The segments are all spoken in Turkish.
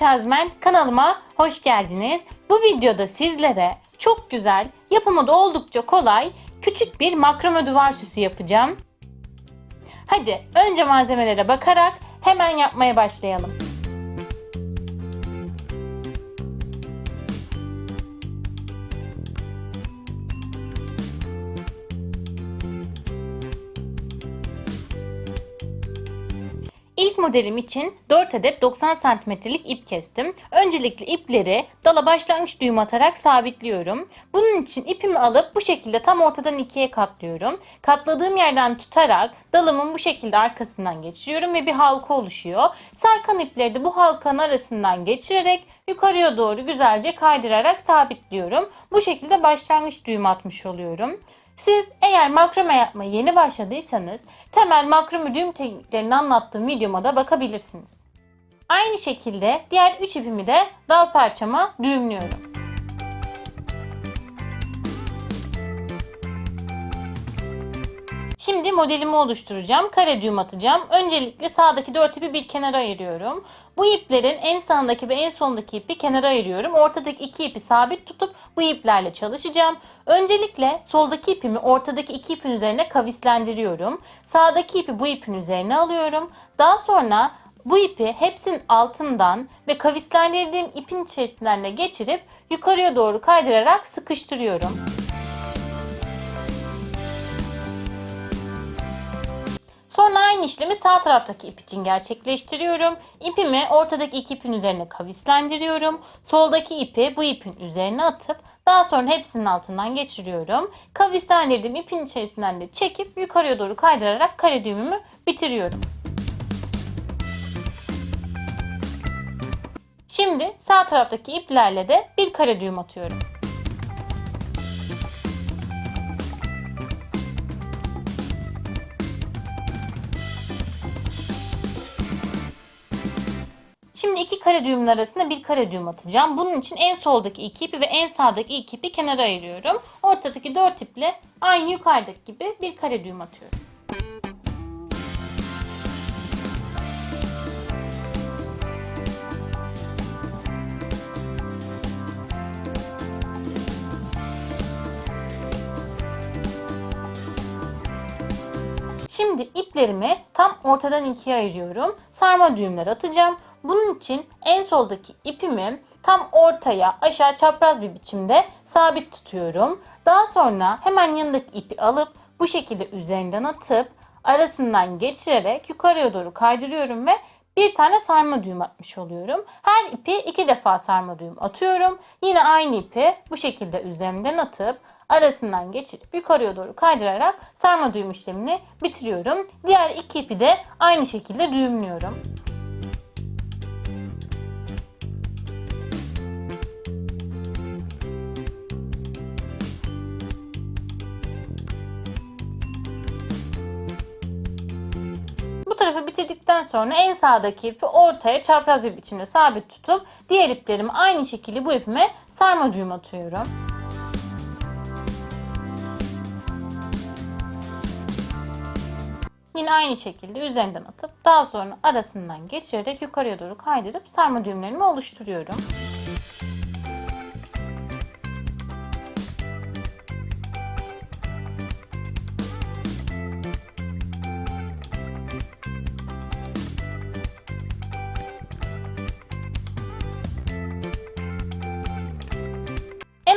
Şazmen kanalıma hoş geldiniz. Bu videoda sizlere çok güzel, yapımı da oldukça kolay, küçük bir makrame duvar süsü yapacağım. Hadi önce malzemelere bakarak hemen yapmaya başlayalım. İlk modelim için 4 adet 90 santimetrelik ip kestim. Öncelikle ipleri dala başlangıç düğüm atarak sabitliyorum. Bunun için ipimi alıp bu şekilde tam ortadan ikiye katlıyorum. Katladığım yerden tutarak dalımın bu şekilde arkasından geçiriyorum ve bir halka oluşuyor. Sarkan ipleri de bu halkanın arasından geçirerek yukarıya doğru güzelce kaydırarak sabitliyorum. Bu şekilde başlangıç düğüm atmış oluyorum. Siz eğer makrame yapmaya yeni başladıysanız temel makrame düğüm tekniklerini anlattığım videoma da bakabilirsiniz. Aynı şekilde diğer 3 ipimi de dal parçama düğümlüyorum. Şimdi modelimi oluşturacağım. Kare düğüm atacağım. Öncelikle sağdaki 4 ipi bir kenara ayırıyorum. Bu iplerin en sağındaki ve en sondaki ipi kenara ayırıyorum. Ortadaki iki ipi sabit tutup bu iplerle çalışacağım. Öncelikle soldaki ipimi ortadaki iki ipin üzerine kavislendiriyorum. Sağdaki ipi bu ipin üzerine alıyorum. Daha sonra bu ipi hepsinin altından ve kavislendirdiğim ipin içerisinden de geçirip yukarıya doğru kaydırarak sıkıştırıyorum. Sonra aynı işlemi sağ taraftaki ip için gerçekleştiriyorum. İpimi ortadaki iki ipin üzerine kavislendiriyorum. Soldaki ipi bu ipin üzerine atıp daha sonra hepsinin altından geçiriyorum. Kavislendirdiğim ipin içerisinden de çekip yukarıya doğru kaydırarak kare düğümümü bitiriyorum. Şimdi sağ taraftaki iplerle de bir kare düğüm atıyorum. Şimdi iki kare düğümün arasında bir kare düğüm atacağım. Bunun için en soldaki iki ipi ve en sağdaki iki ipi kenara ayırıyorum. Ortadaki dört iple aynı yukarıdaki gibi bir kare düğüm atıyorum. Şimdi iplerimi tam ortadan ikiye ayırıyorum. Sarma düğümler atacağım. Bunun için en soldaki ipimi tam ortaya aşağı çapraz bir biçimde sabit tutuyorum. Daha sonra hemen yanındaki ipi alıp bu şekilde üzerinden atıp arasından geçirerek yukarıya doğru kaydırıyorum ve bir tane sarma düğüm atmış oluyorum. Her ipi iki defa sarma düğüm atıyorum. Yine aynı ipi bu şekilde üzerinden atıp arasından geçirip yukarıya doğru kaydırarak sarma düğüm işlemini bitiriyorum. Diğer iki ipi de aynı şekilde düğümlüyorum. Bitirdikten sonra en sağdaki ipi ortaya çapraz bir biçimde sabit tutup diğer iplerimi aynı şekilde bu ipime sarma düğüm atıyorum. Yine aynı şekilde üzerinden atıp daha sonra arasından geçirerek yukarıya doğru kaydırıp sarma düğümlerimi oluşturuyorum.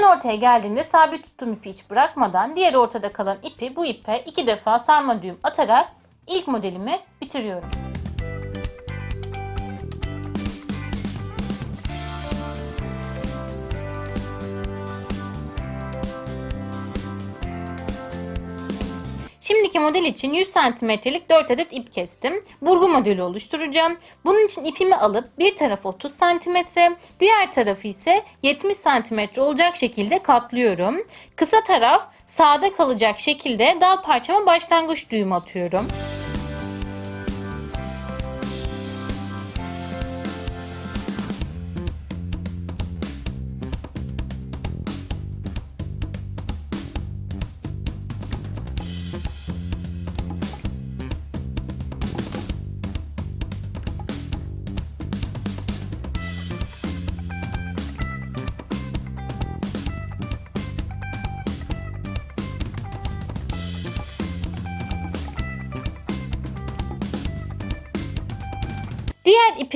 En ortaya geldiğinde sabit tuttuğum ipi hiç bırakmadan diğer ortada kalan ipi bu ipe iki defa sarma düğüm atarak ilk modelimi bitiriyorum. Şimdiki model için 100 cm'lik 4 adet ip kestim. Burgu modeli oluşturacağım. Bunun için ipimi alıp bir tarafı 30 cm, diğer tarafı ise 70 cm olacak şekilde katlıyorum. Kısa taraf sağda kalacak şekilde dal parçama başlangıç düğüm atıyorum.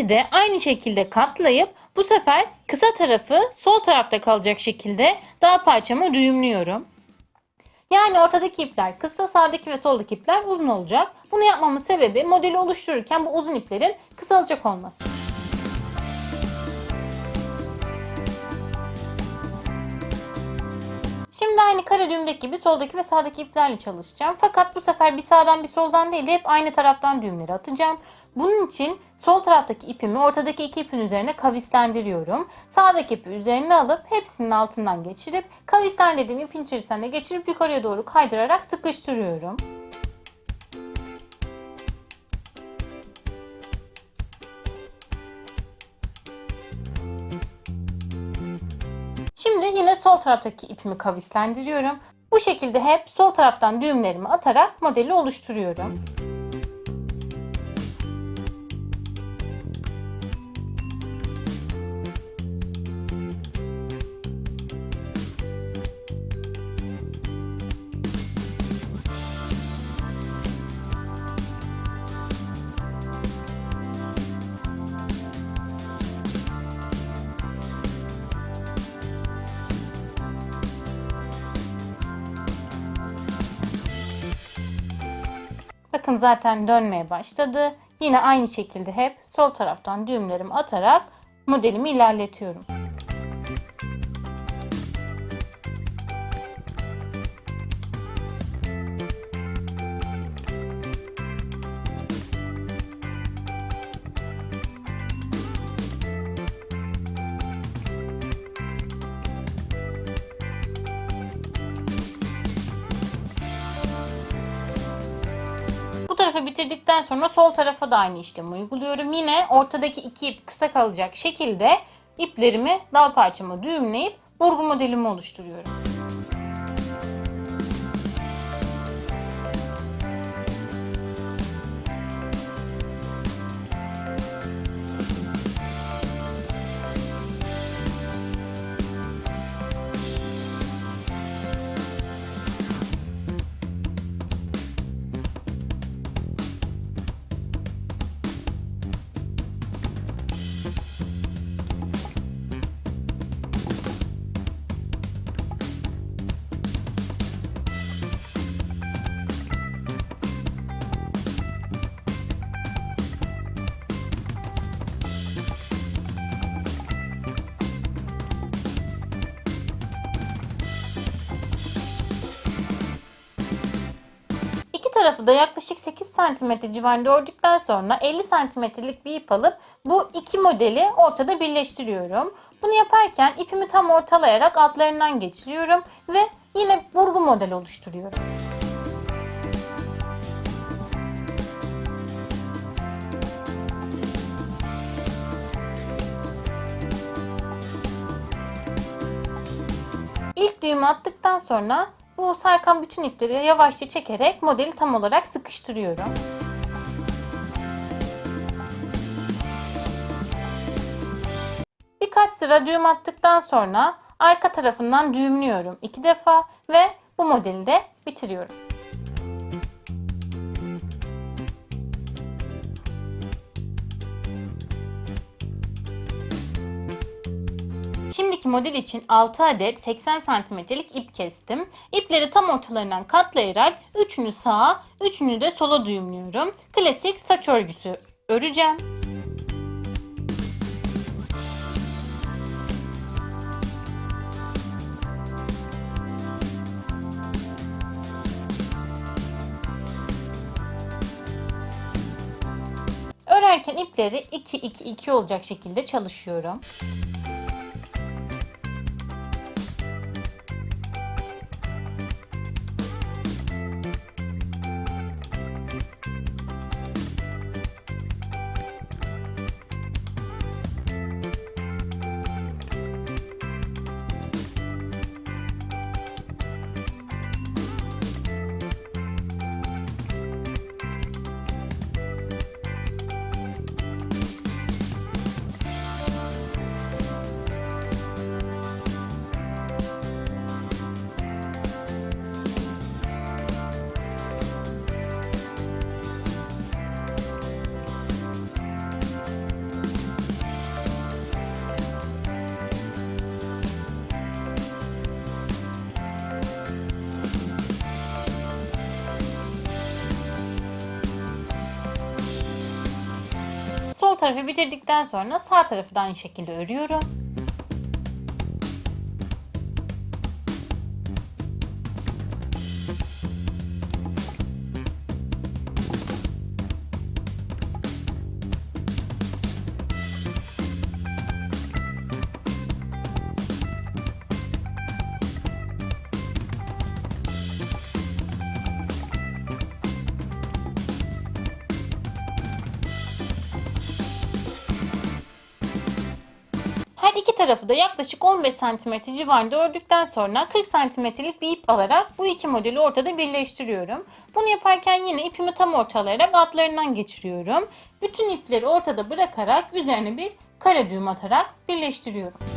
De aynı şekilde katlayıp bu sefer kısa tarafı sol tarafta kalacak şekilde dal parçama düğümlüyorum. Yani ortadaki ipler kısa, sağdaki ve soldaki ipler uzun olacak. Bunu yapmamın sebebi modeli oluştururken bu uzun iplerin kısalacak olması. Şimdi aynı kare düğümdeki gibi soldaki ve sağdaki iplerle çalışacağım. Fakat bu sefer bir sağdan bir soldan değil de hep aynı taraftan düğümleri atacağım. Bunun için sol taraftaki ipimi ortadaki iki ipin üzerine kavislendiriyorum. Sağdaki ipi üzerine alıp hepsinin altından geçirip kavislendirdiğim ipin içerisine geçirip yukarıya doğru kaydırarak sıkıştırıyorum. Şimdi yine sol taraftaki ipimi kavislendiriyorum. Bu şekilde hep sol taraftan düğümlerimi atarak modeli oluşturuyorum. Bakın zaten dönmeye başladı. Yine aynı şekilde hep sol taraftan düğümlerimi atarak modelimi ilerletiyorum. Tarafı bitirdikten sonra sol tarafa da aynı işlemi uyguluyorum. Yine ortadaki iki ip kısa kalacak şekilde iplerimi dal parçama düğümleyip burgu modelimi oluşturuyorum. Tarafı yaklaşık 8 cm civarında ördükten sonra 50 cm'lik bir ip alıp bu iki modeli ortada birleştiriyorum. Bunu yaparken ipimi tam ortalayarak altlarından geçiriyorum ve yine burgu model oluşturuyorum. İlk düğümü attıktan sonra bu sarkan bütün ipleri yavaşça çekerek modeli tam olarak sıkıştırıyorum. Birkaç sıra düğüm attıktan sonra arka tarafından düğümlüyorum iki defa ve bu modeli de bitiriyorum. Model için 6 adet 80 santimetrelik ip kestim. İpleri tam ortalarından katlayarak üçünü sağa, üçünü de sola düğümlüyorum. Klasik saç örgüsü öreceğim. Örerken ipleri 2-2-2 olacak şekilde çalışıyorum. Tarafı bitirdikten sonra sağ tarafı da aynı şekilde örüyorum. Tarafı da yaklaşık 15 cm civarında ördükten sonra 40 cm'lik bir ip alarak bu iki modeli ortada birleştiriyorum. Bunu yaparken yine ipimi tam ortalayarak altlarından geçiriyorum. Bütün ipleri ortada bırakarak üzerine bir kare düğüm atarak birleştiriyorum.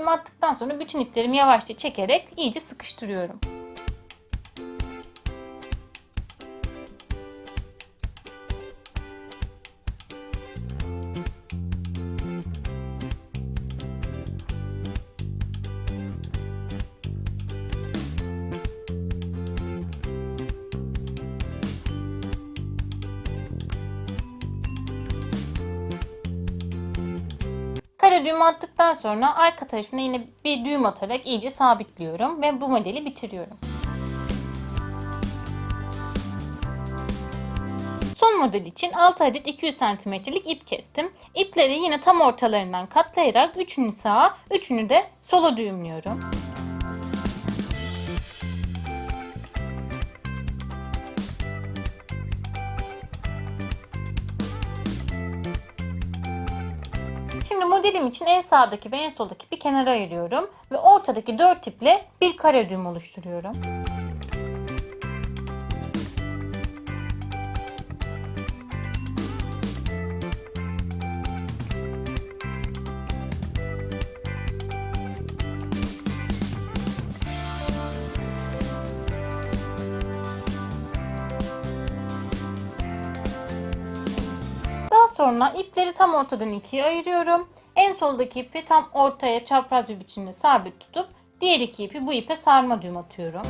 Düğüm attıktan sonra bütün iplerimi yavaşça çekerek iyice sıkıştırıyorum. Kare düğüm attıktan sonra arka tarafına yine bir düğüm atarak iyice sabitliyorum ve bu modeli bitiriyorum. Son model için 6 adet 200 cm'lik ip kestim. İpleri yine tam ortalarından katlayarak üçünü sağa, üçünü de sola düğümlüyorum. Şimdi modelim için en sağdaki ve en soldaki bir kenara ayırıyorum ve ortadaki dört iple bir kare düğüm oluşturuyorum. Sonra ipleri tam ortadan ikiye ayırıyorum. En soldaki ipi tam ortaya çapraz bir biçimde sabit tutup diğer iki ipi bu ipe sarma düğüm atıyorum.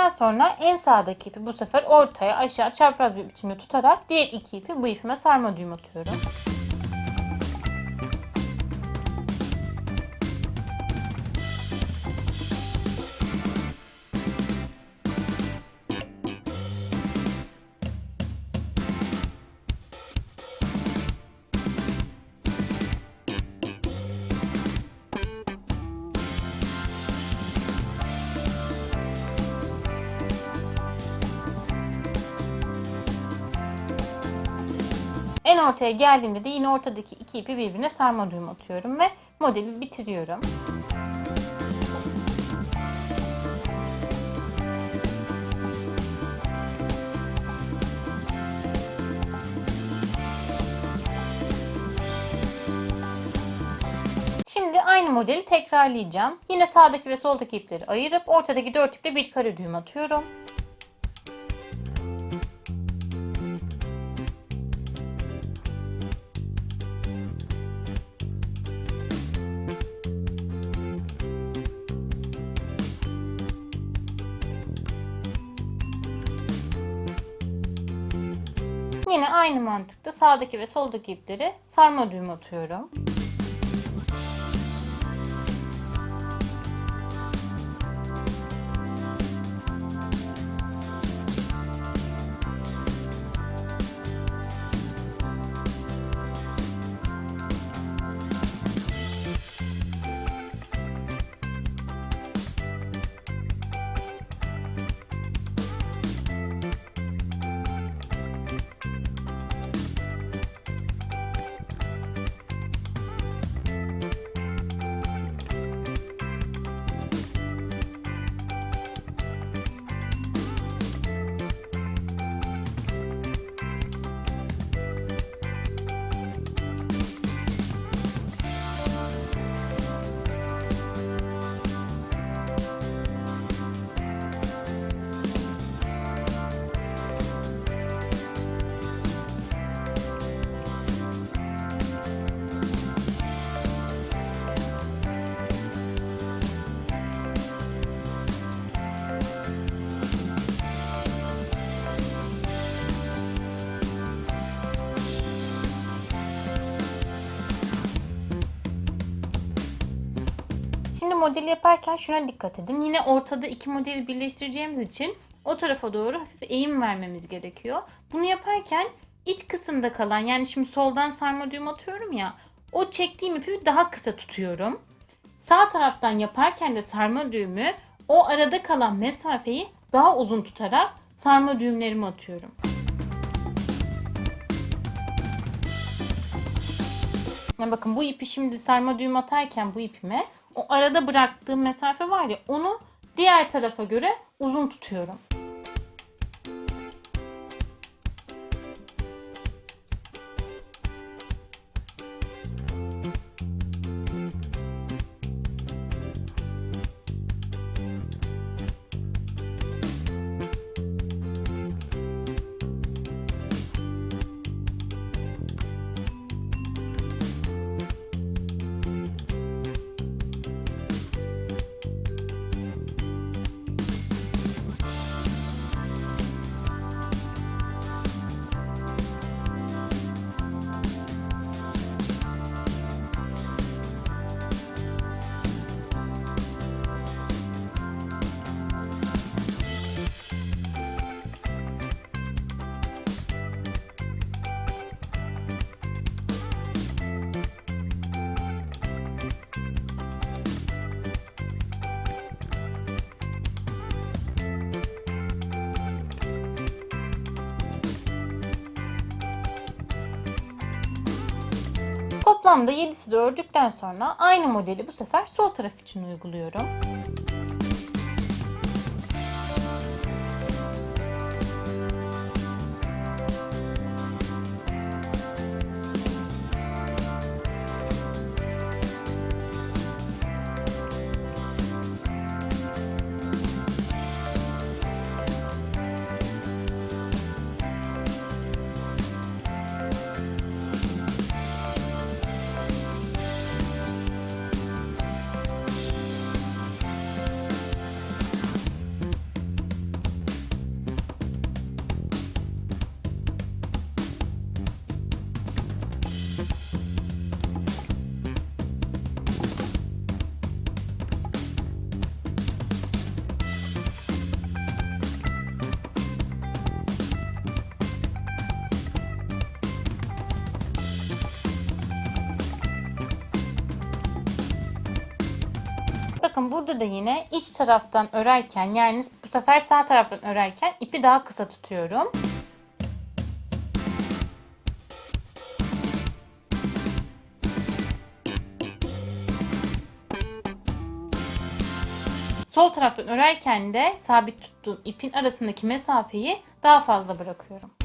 Bitirdikten sonra en sağdaki ipi bu sefer ortaya aşağı çapraz bir biçimde tutarak diğer iki ipi bu ipime sarma düğüm atıyorum. En ortaya geldiğimde de yine ortadaki iki ipi birbirine sarma düğüm atıyorum ve modeli bitiriyorum. Şimdi aynı modeli tekrarlayacağım. Yine sağdaki ve soldaki ipleri ayırıp ortadaki dört iple bir kare düğüm atıyorum. Aynı mantıkta sağdaki ve soldaki ipleri sarma düğüm atıyorum. Modeli yaparken şuna dikkat edin. Yine ortada iki modeli birleştireceğimiz için o tarafa doğru hafif eğim vermemiz gerekiyor. Bunu yaparken iç kısımda kalan yani şimdi soldan sarma düğüm atıyorum ya o çektiğim ipi daha kısa tutuyorum. Sağ taraftan yaparken de sarma düğümü o arada kalan mesafeyi daha uzun tutarak sarma düğümlerimi atıyorum. Yani bakın bu ipi şimdi sarma düğüm atarken bu ipime o arada bıraktığım mesafe var ya onu diğer tarafa göre uzun tutuyorum. Toplamda 7'si de ördükten sonra aynı modeli bu sefer sol taraf için uyguluyorum. Bakın burada da yine iç taraftan örerken yani bu sefer sağ taraftan örerken ipi daha kısa tutuyorum. Sol taraftan örerken de sabit tuttuğum ipin arasındaki mesafeyi daha fazla bırakıyorum.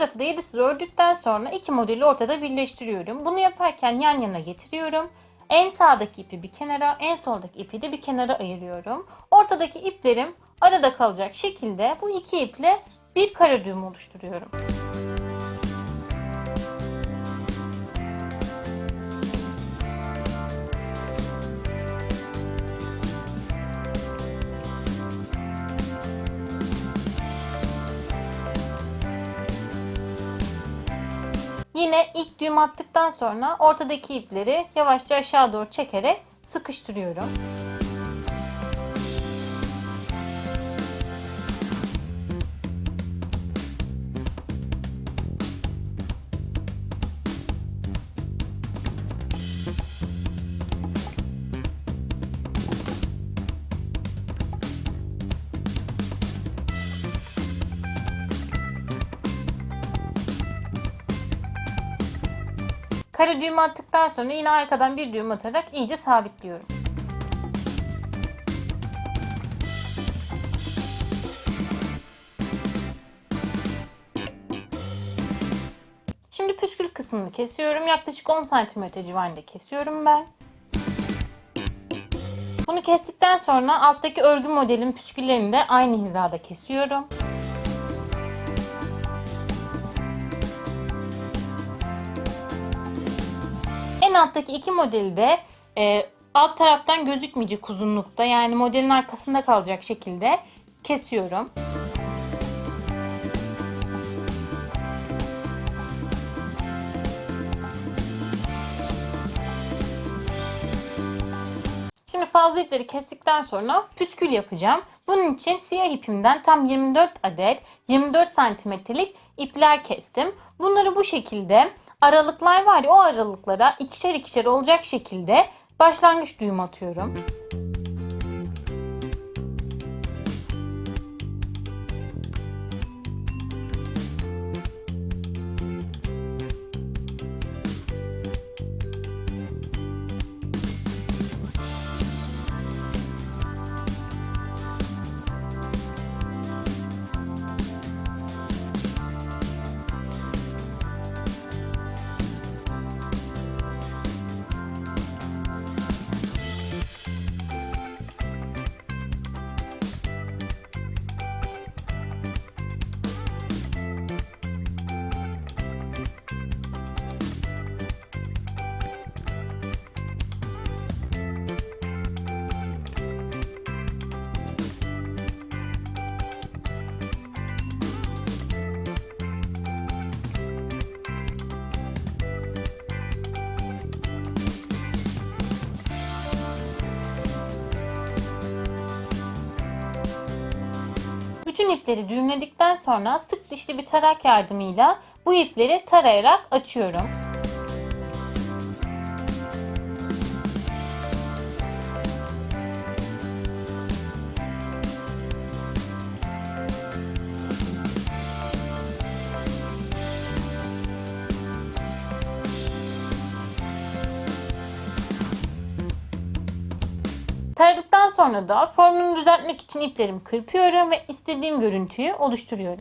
Tarafı da 7 sıra ördükten sonra iki modeli ortada birleştiriyorum. Bunu yaparken yan yana getiriyorum. En sağdaki ipi bir kenara, en soldaki ipi de bir kenara ayırıyorum. Ortadaki iplerim arada kalacak şekilde bu iki iple bir kare düğüm oluşturuyorum. Yine ilk düğüm attıktan sonra ortadaki ipleri yavaşça aşağı doğru çekerek sıkıştırıyorum. Kare düğüm attıktan sonra yine arkadan bir düğüm atarak iyice sabitliyorum. Şimdi püskül kısmını kesiyorum. Yaklaşık 10 cm civarında kesiyorum ben. Bunu kestikten sonra alttaki örgü modelin püsküllerini de aynı hizada kesiyorum. En alttaki iki modeli de e, alt taraftan gözükmeyecek uzunlukta yani modelin arkasında kalacak şekilde kesiyorum. Şimdi fazla ipleri kestikten sonra püskül yapacağım. Bunun için siyah ipimden tam 24 adet 24 santimetrelik ipler kestim. Bunları bu şekilde aralıklar var ya o aralıklara ikişer ikişer olacak şekilde başlangıç düğüm atıyorum. Bütün ipleri düğümledikten sonra sık dişli bir tarak yardımıyla bu ipleri tarayarak açıyorum. Sonra da formunu düzeltmek için iplerimi kırpıyorum ve istediğim görüntüyü oluşturuyorum.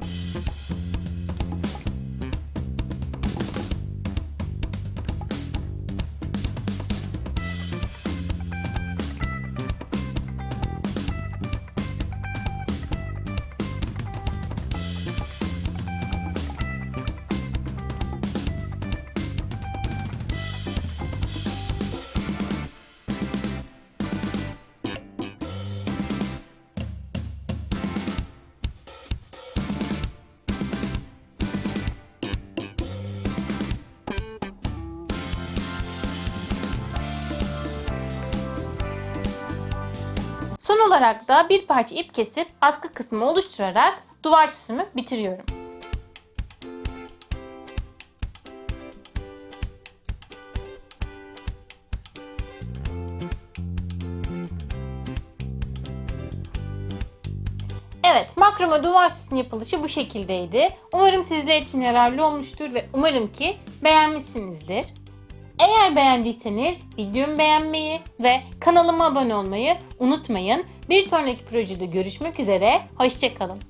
Son olarak da bir parça ip kesip askı kısmı oluşturarak duvar süsümü bitiriyorum. Evet, makrome duvar süsünün yapılışı bu şekildeydi. Umarım sizler için yararlı olmuştur ve umarım ki beğenmişsinizdir. Eğer beğendiyseniz videomu beğenmeyi ve kanalıma abone olmayı unutmayın. Bir sonraki projede görüşmek üzere, hoşçakalın.